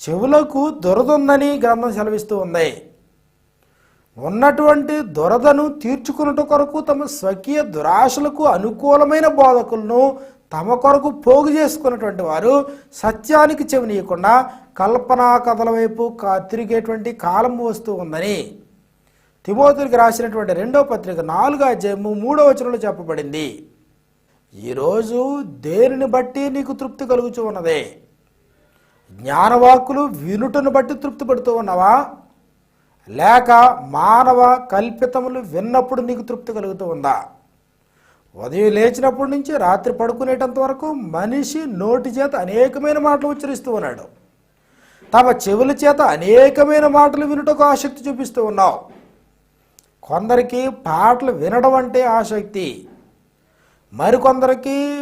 చెవులకు దురదుందని గ్రంథం సెలవిస్తూ ఉంది. ఉన్నటువంటి దురదను తీర్చుకున్నట కొరకు తమ స్వకీయ దురాశలకు అనుకూలమైన బోధకులను తమ కొరకు పోగు చేసుకున్నటువంటి వారు సత్యానికి చెవినీయకుండా కల్పనా కథల వైపు తిరిగేటువంటి కాలం వస్తూ ఉందని. తిమోతులకి రాసినటువంటి రెండో పత్రిక నాలుగో అధ్యాయము మూడో వచనంలో చెప్పబడింది. ఈరోజు దేనిని బట్టి నీకు తృప్తి కలుగుతూ ఉన్నదే? జ్ఞానవాక్కులు వినుటను బట్టి తృప్తి పడుతూ ఉన్నావా? లేక మానవ కల్పితములు విన్నప్పుడు నీకు తృప్తి కలుగుతూ ఉందా? ఉదయం లేచినప్పటి నుంచి రాత్రి పడుకునేటంత వరకు మనిషి నోటి చేత అనేకమైన మాటలు ఉచ్చరిస్తూ ఉన్నాడు. తమ చెవుల చేత అనేకమైన మాటలు వినుటకు ఆసక్తి చూపిస్తూ ఉన్నావు. కొందరికి పాటలు వినడం అంటే ఆసక్తి. మరికొందరికి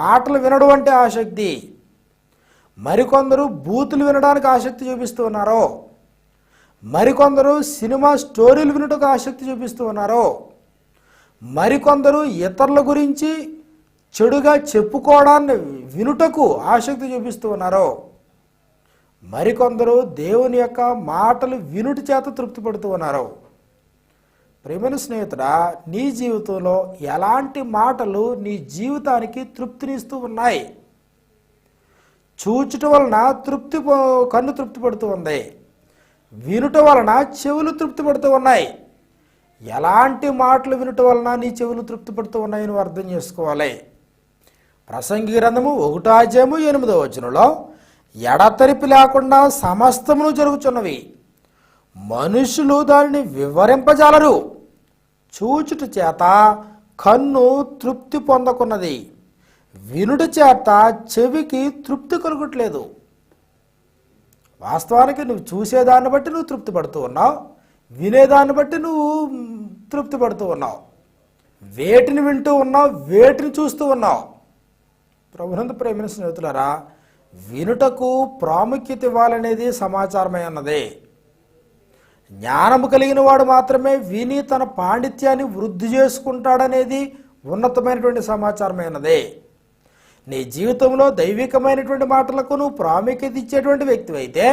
మాటలు వినడం అంటే ఆసక్తి. మరికొందరు బూతులు వినడానికి ఆసక్తి చూపిస్తున్నారు. మరికొందరు సినిమా స్టోరీలు వినుటకు ఆసక్తి చూపిస్తున్నారు. మరికొందరు ఇతరుల గురించి చెడుగా చెప్పుకోవడాన్ని వినుటకు ఆసక్తి చూపిస్తూ ఉన్నారు మరికొందరు దేవుని యొక్క మాటలు వినుటి చేత తృప్తి పడుతూ ఉన్నారు ప్రేమైన స్నేహితుడా నీ జీవితంలో ఎలాంటి మాటలు నీ జీవితానికి తృప్తినిస్తూ ఉన్నాయి? చూచుట వలన తృప్తి కన్ను తృప్తి పడుతూ ఉంది. వినుట వలన చెవులు తృప్తి పడుతూ ఉన్నాయి. ఎలాంటి మాటలు వినుట వలన నీ చెవులు తృప్తి పడుతూ ఉన్నాయని నువ్వు అర్థం చేసుకోవాలి. ప్రసంగి గ్రంథము ఒకటాజము ఎనిమిదో వచనంలో ఎడతెరిపి లేకుండా సమస్తమును జరుగుచున్నవి. మనుషులు దానిని వివరింపజాలరు. చూచుట చేత కన్ను తృప్తి పొందకున్నది. వినుట చేత చెవికి తృప్తి కలుగట్లేదు. వాస్తవానికి నువ్వు చూసేదాన్ని బట్టి నువ్వు తృప్తి పడుతూ ఉన్నావు వినేదాన్ని బట్టి నువ్వు తృప్తి పడుతూ ఉన్నావు. వేటిని వింటూ ఉన్నావు వేటిని చూస్తూ ఉన్నావు. ప్రభునంద ప్రేమిన స్నేహితులరా వినుటకు ప్రాముఖ్యత ఇవ్వాలనేది సమాచారమై ఉన్నది. జ్ఞానము కలిగిన వాడు మాత్రమే విని తన పాండిత్యాన్ని వృద్ధి చేసుకుంటాడనేది ఉన్నతమైనటువంటి సమాచారమైనదే నీ జీవితంలో దైవికమైనటువంటి మాటలకు నువ్వు ప్రాముఖ్యత ఇచ్చేటువంటి వ్యక్తి అయితే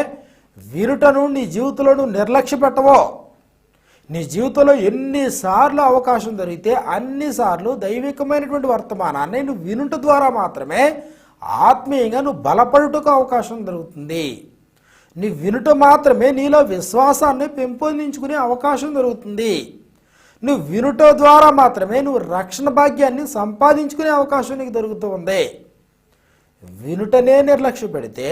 వినుటను నీ జీవితంలో నువ్వు నిర్లక్ష్య పెట్టవో. నీ జీవితంలో ఎన్నిసార్లు అవకాశం దొరికితే అన్నిసార్లు దైవికమైనటువంటి వర్తమానాన్ని నువ్వు వినుట ద్వారా మాత్రమే ఆత్మీయంగా నువ్వు బలపడుటకు అవకాశం దొరుకుతుంది. నీ వినుట మాత్రమే నీలో విశ్వాసాన్ని పెంపొందించుకునే అవకాశం దొరుకుతుంది. నువ్వు వినుట ద్వారా మాత్రమే నువ్వు రక్షణ భాగ్యాన్ని సంపాదించుకునే అవకాశం నీకు దొరుకుతూ ఉంది వినుటనే నిర్లక్ష్య పెడితే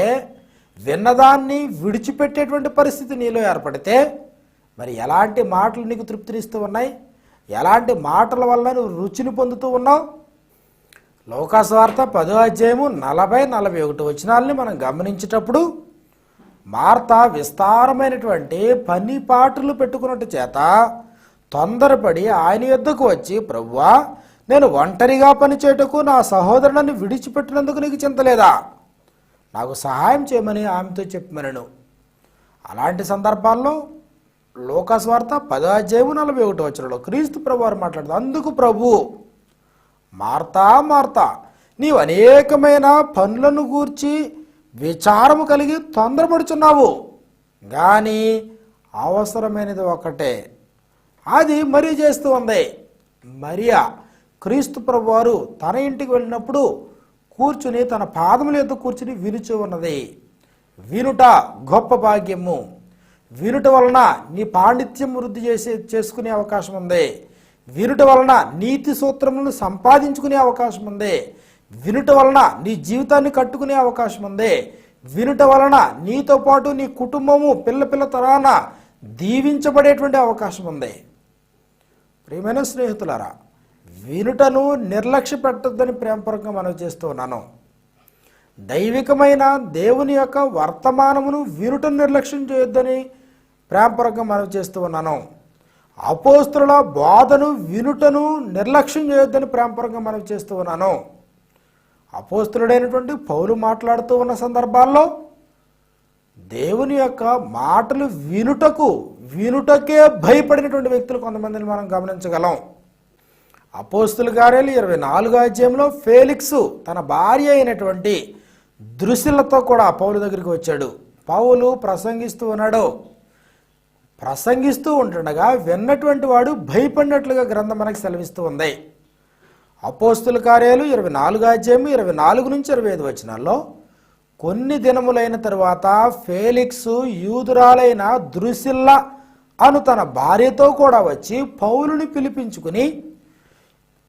విన్నదాన్ని విడిచిపెట్టేటువంటి పరిస్థితి నీలో ఏర్పడితే మరి ఎలాంటి మాటలు నీకు తృప్తినిస్తూ ఉన్నాయి? ఎలాంటి మాటల వల్ల నువ్వు రుచిని పొందుతూ ఉన్నావు? లోకాస్వార్త పదో అధ్యాయము నలభై నలభై ఒకటి వచనాలని మనం గమనించేటప్పుడు మార్త విస్తారమైనటువంటి పని పాటలు పెట్టుకున్నట్టు చేత తొందరపడి ఆయన యుద్ధకు వచ్చి ప్రభువా నేను ఒంటరిగా పనిచేటకు నా సహోదరులను విడిచిపెట్టినందుకు నీకు చింతలేదా నాకు సహాయం చేయమని ఆమెతో చెప్పమనను అలాంటి సందర్భాల్లో లోకస్వార్త పదో అధ్యాయము నలభై ఒకటి వచ్చినలో క్రీస్తు ప్రభు వారు మాట్లాడుతూ అందుకు ప్రభు మార్తా మార్తా నీవు అనేకమైన పనులను గూర్చి విచారము కలిగి తొందరపడుచున్నావు. కానీ అవసరమైనది ఒకటే. అది మరీ చేస్తూ ఉంది. మరియా క్రీస్తు ప్రభువారు తన ఇంటికి వెళ్ళినప్పుడు కూర్చుని తన పాదముల యొక్క కూర్చుని వినుచు ఉన్నది. వినుట గొప్ప భాగ్యము. వినుట వలన నీ పాండిత్యం వృద్ధి చేసే చేసుకునే అవకాశం ఉంది. వినుట వలన నీతి సూత్రములను సంపాదించుకునే అవకాశం ఉంది. వినుట వలన నీ జీవితాన్ని కట్టుకునే అవకాశం ఉంది. వినుట వలన నీతో పాటు నీ కుటుంబము పిల్ల పిల్ల తరాన దీవించబడేటువంటి అవకాశం ఉంది. ప్రియమైన స్నేహితులారా వినుటను నిర్లక్ష్య పెట్టద్దని ప్రేమపూర్వకంగా మనం చేస్తూ ఉన్నాను. దైవికమైన దేవుని యొక్క వర్తమానమును వినుటను నిర్లక్ష్యం చేయొద్దని ప్రేమపూర్వకంగా మనం చేస్తూ ఉన్నాను. అపోస్తుల బోధను వినుటను నిర్లక్ష్యం చేయొద్దని ప్రేమపూర్వకంగా మనం చేస్తూ ఉన్నాను. అపోస్తుడైనటువంటి పౌలు మాట్లాడుతూ ఉన్న సందర్భాల్లో దేవుని యొక్క మాటలు వినుటకు వినుటకే భయపడినటువంటి వ్యక్తులు కొంతమందిని మనం గమనించగలం. అపోస్తుల కార్యాలు ఇరవై నాలుగో అధ్యాయంలో ఫేలిక్స్ తన భార్య అయినటువంటి దృశ్యులతో కూడా పౌలు దగ్గరికి వచ్చాడు. పౌలు ప్రసంగిస్తూ ఉన్నాడు. ప్రసంగిస్తూ ఉంటుండగా విన్నటువంటి వాడు భయపడినట్లుగా గ్రంథం మనకు సెలవిస్తూ ఉంది. అపోస్తుల కార్యాలు ఇరవై నాలుగు అధ్యాయం ఇరవై నాలుగు నుంచి ఇరవై ఐదు వచనాల్లో కొన్ని దినములైన తర్వాత ఫేలిక్స్ యూదురాలైన దృశిల్ల అను తన భార్యతో కూడా వచ్చి పౌలుని పిలిపించుకుని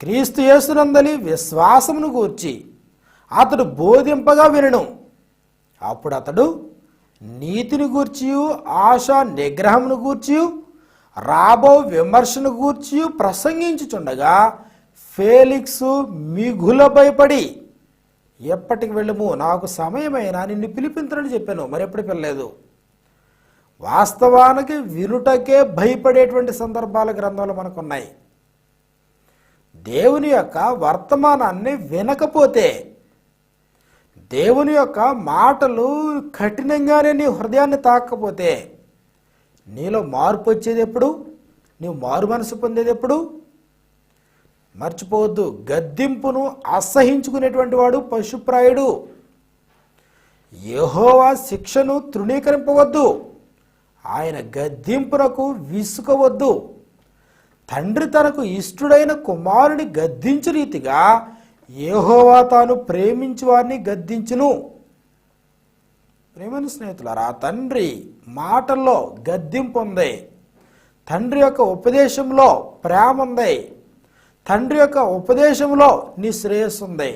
క్రీస్తు యేసునందలి విశ్వాసమును గూర్చి అతడు బోధింపగా వినను. అప్పుడు అతడు నీతిని గూర్చియు ఆశ నిగ్రహమును గూర్చి రాబో విమర్శను గూర్చి ప్రసంగించుచుండగా ఫేలిక్స్ మిగుల భయపడి ఎప్పటికి వెళ్ళము? నాకు సమయమైనా? నిన్ను పిలిపించనని చెప్పాను. మరి ఎప్పుడు పిల్లలేదు వాస్తవానికి వినుటకే భయపడేటువంటి సందర్భాల గ్రంథాలు మనకున్నాయి. దేవుని యొక్క వర్తమానాన్ని వినకపోతే దేవుని యొక్క మాటలు కఠినంగానే నీ హృదయాన్ని తాకపోతే నీలో మార్పు వచ్చేది ఎప్పుడు? నీవు మారు మనసు పొందేది ఎప్పుడు? మర్చిపోవద్దు. గద్దింపును అసహించుకునేటువంటి వాడు పశుప్రాయుడు. యహోవా శిక్షను తృణీకరింపవద్దు. ఆయన గద్దింపునకు విసుకోవద్దు తండ్రి తనకు ఇష్టుడైన కుమారుని గద్దించు రీతిగా ఏహోవా తాను ప్రేమించు వారిని గద్దించును. ప్రేమని స్నేహితులారా తండ్రి మాటల్లో గద్దింపు ఉంది. తండ్రి యొక్క ఉపదేశంలో ప్రేమ ఉంది. తండ్రి యొక్క ఉపదేశంలో నీ శ్రేయస్సు ఉంది.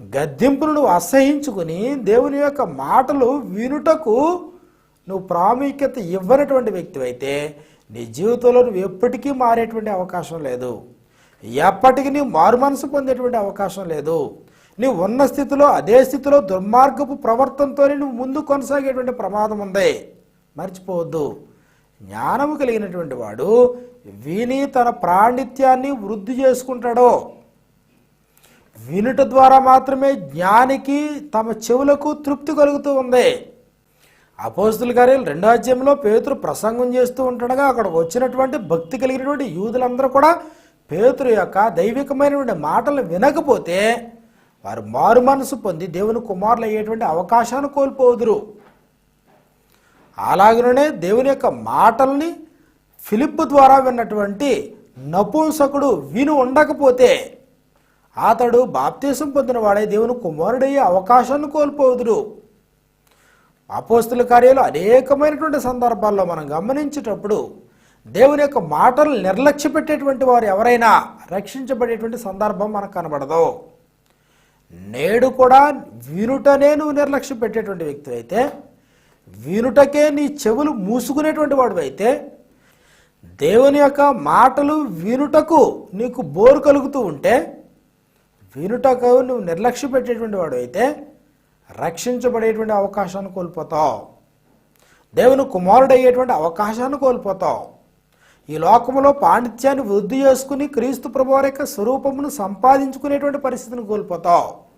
గద్దింపును నువ్వు అసహించుకుని దేవుని యొక్క మాటలు వినుటకు నువ్వు ప్రాముఖ్యత ఇవ్వనటువంటి వ్యక్తివైతే నీ జీవితంలో నువ్వు ఎప్పటికీ మారేటువంటి అవకాశం లేదు. ఎప్పటికీ నీవు మారు మనసు పొందేటువంటి అవకాశం లేదు. నీవు ఉన్న స్థితిలో అదే స్థితిలో దుర్మార్గపు ప్రవర్తనతోనే నువ్వు ముందు కొనసాగేటువంటి ప్రమాదం ఉంది. మర్చిపోవద్దు. జ్ఞానము కలిగినటువంటి వాడు విని తన ప్రాణిత్యాన్ని వృద్ధి చేసుకుంటాడో వినుట ద్వారా మాత్రమే జ్ఞానికి తమ చెవులకు తృప్తి కలుగుతూ ఉంది. అపోస్తుల కార్యాలు రెండో అధ్యాయంలో పేతురు ప్రసంగం చేస్తూ ఉంటాడగా. అక్కడ వచ్చినటువంటి భక్తి కలిగినటువంటి యూదులందరూ కూడా పేతురు యొక్క దైవికమైనటువంటి మాటలు వినకపోతే వారు మారు మనసు పొంది దేవుని కుమారులు అయ్యేటువంటి అవకాశాన్ని కోల్పోదురు. అలాగనే దేవుని యొక్క మాటల్ని ఫిలిప్ ద్వారా విన్నటువంటి నపుంసకుడు విను ఉండకపోతే అతడు బాప్తీసం పొందిన వాడే దేవుని కుమారుడయ్యే అవకాశాన్ని కోల్పోదురు. అపోస్తుల కార్యాలు అనేకమైనటువంటి సందర్భాల్లో మనం గమనించేటప్పుడు దేవుని యొక్క మాటలు నిర్లక్ష్య పెట్టేటువంటి వారు ఎవరైనా రక్షించబడేటువంటి సందర్భం మనకు కనబడదు. నేడు కూడా వినుటనే నువ్వు నిర్లక్ష్య పెట్టేటువంటి వ్యక్తి అయితే వినుటకే నీ చెవులు మూసుకునేటువంటి వాడు అయితే దేవుని యొక్క మాటలు వినుటకు నీకు బోరు కలుగుతూ ఉంటే వినుటకు నువ్వు నిర్లక్ష్య పెట్టేటువంటి వాడు అయితే రక్షించబడేటువంటి అవకాశాన్ని కోల్పోతావు. దేవుని కుమారుడు అయ్యేటువంటి అవకాశాన్ని కోల్పోతావు. ఈ లోకంలో పాండిత్యాన్ని వృద్ధి చేసుకుని క్రీస్తు ప్రభువారి యొక్క స్వరూపమును సంపాదించుకునేటువంటి పరిస్థితిని కోల్పోతావు.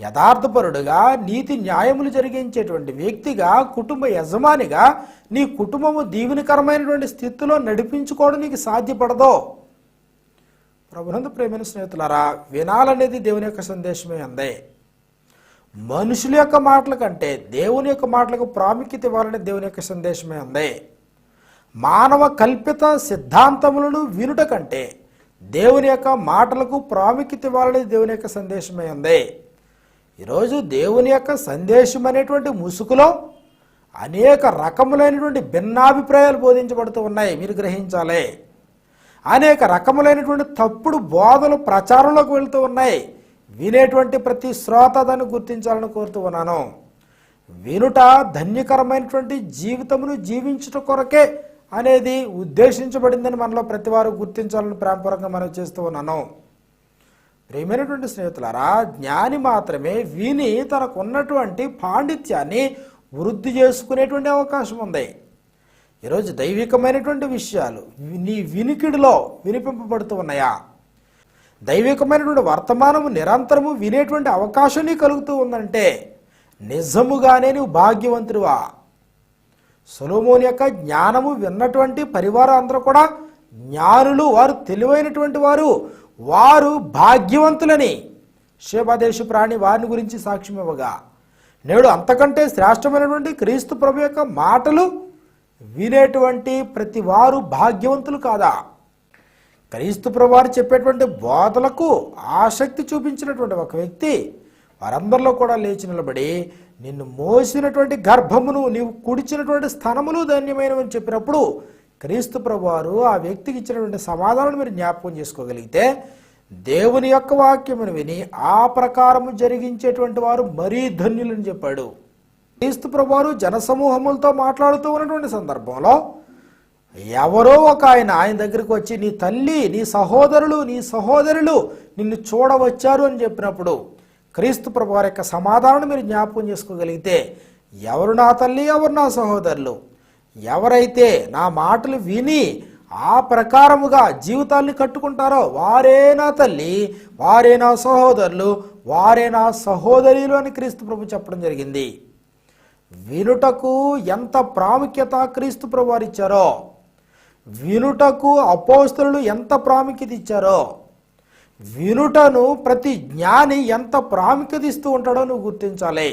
యథార్థపరుడుగా నీతి న్యాయములు జరిగించేటువంటి వ్యక్తిగా కుటుంబ యజమానిగా నీ కుటుంబము దీవెనకరమైనటువంటి స్థితిలో నడిపించుకోవడం నీకు సాధ్యపడదు. ప్రభునంద ప్రేమైన స్నేహితులారా వినాలనేది దేవుని యొక్క సందేశమే అందే. మనుషుల యొక్క మాటల కంటే దేవుని యొక్క మాటలకు ప్రాముఖ్యత ఇవ్వాలని దేవుని యొక్క సందేశమే ఉంది. మానవ కల్పిత సిద్ధాంతములను వినుట కంటే దేవుని యొక్క మాటలకు ప్రాముఖ్యత ఇవ్వాలని దేవుని యొక్క సందేశమే ఉంది. ఈరోజు దేవుని యొక్క సందేశం అనేటువంటి ముసుగులో అనేక రకములైనటువంటి భిన్నాభిప్రాయాలు బోధించబడుతూ ఉన్నాయి. మీరు గ్రహించాలి. అనేక రకములైనటువంటి తప్పుడు బోధలు ప్రచారంలోకి వెళ్తూ ఉన్నాయి. వినేటువంటి ప్రతి శ్రోత దాన్ని గుర్తించాలని కోరుతూ ఉన్నాను. వినుట ధన్యకరమైనటువంటి జీవితమును జీవించుట కొరకే అనేది ఉద్దేశించబడిందని మనలో ప్రతి వారు గుర్తించాలని ప్రేమపూర్వకంగా మనం చేస్తూ ఉన్నాను. ప్రేమైనటువంటి స్నేహితులారా జ్ఞాని మాత్రమే విని తనకున్నటువంటి పాండిత్యాన్ని వృద్ధి చేసుకునేటువంటి అవకాశం ఉంది. ఈరోజు దైవికమైనటువంటి విషయాలు నీ వినికిడిలో వినిపింపబడుతూ ఉన్నాయా? దైవికమైనటువంటి వర్తమానము నిరంతరము వినేటువంటి అవకాశం నీ కలుగుతూ ఉందంటే నిజముగానే నువ్వు భాగ్యవంతుడివా? సొలోమోని యొక్క జ్ఞానము విన్నటువంటి పరివారం అందరూ కూడా జ్ఞానులు వారు తెలివైనటువంటి వారు వారు భాగ్యవంతులని. శేభదేశ ప్రాణి వారిని గురించి సాక్ష్యం ఇవ్వగా నేడు అంతకంటే శ్రేష్టమైనటువంటి క్రీస్తు ప్రభు యొక్క మాటలు వినేటువంటి ప్రతి వారు భాగ్యవంతులు కాదా? క్రీస్తు ప్రభువారు చెప్పేటువంటి బోధలకు ఆసక్తి చూపించినటువంటి ఒక వ్యక్తి వారందరిలో కూడా లేచి నిలబడి నిన్ను మోసినటువంటి గర్భమును నీవు కుడిచినటువంటి స్థనములు ధన్యమైనవని చెప్పినప్పుడు క్రీస్తు ప్రభువారు ఆ వ్యక్తికి ఇచ్చినటువంటి సమాధానం మీరు జ్ఞాపకం చేసుకోగలిగితే దేవుని యొక్క వాక్యమును విని ఆ ప్రకారము జరిగించేటువంటి వారు మరీ ధన్యులని చెప్పాడు. క్రీస్తు ప్రభువారు జనసమూహములతో మాట్లాడుతూ ఉన్నటువంటి సందర్భంలో ఎవరో ఒక ఆయన ఆయన దగ్గరికి వచ్చి నీ తల్లి నీ సహోదరులు నీ సహోదరులు నిన్ను చూడవచ్చారు అని చెప్పినప్పుడు క్రీస్తు ప్రభు వారి యొక్క సమాధానం మీరు జ్ఞాపకం చేసుకోగలిగితే ఎవరు నా తల్లి ఎవరు నా సహోదరులు? ఎవరైతే నా మాటలు విని ఆ ప్రకారముగా జీవితాల్ని కట్టుకుంటారో వారే నా తల్లి వారే నా సహోదరులు వారే నా సహోదరులు అని క్రీస్తు ప్రభు చెప్పడం జరిగింది. వినుటకు ఎంత ప్రాముఖ్యత క్రీస్తు ప్రభు వారిచ్చారో ఇచ్చారో వినుటకు అపోస్తులు ఎంత ప్రాముఖ్యత ఇచ్చారో వినుటను ప్రతి జ్ఞాని ఎంత ప్రాముఖ్యత ఇస్తూ ఉంటాడో నువ్వు గుర్తించాలి.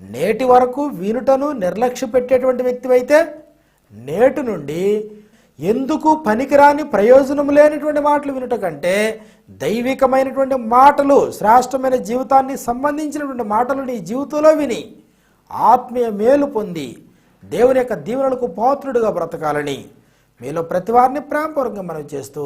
నేటి వరకు వినుటను నిర్లక్ష్య పెట్టేటువంటి వ్యక్తివైతే నేటి నుండి ఎందుకు పనికిరాని ప్రయోజనం లేనటువంటి మాటలు వినుట కంటే దైవికమైనటువంటి మాటలు శ్రేష్టమైన జీవితాన్ని సంబంధించినటువంటి మాటలు నీ జీవితంలో విని ఆత్మీయ మేలు పొంది దేవుని యొక్క దీవెనలకు పాత్రుడిగా బ్రతకాలని. మీలో ప్రతి వారిని ప్రేమపూర్వకంగా మనం చేస్తూ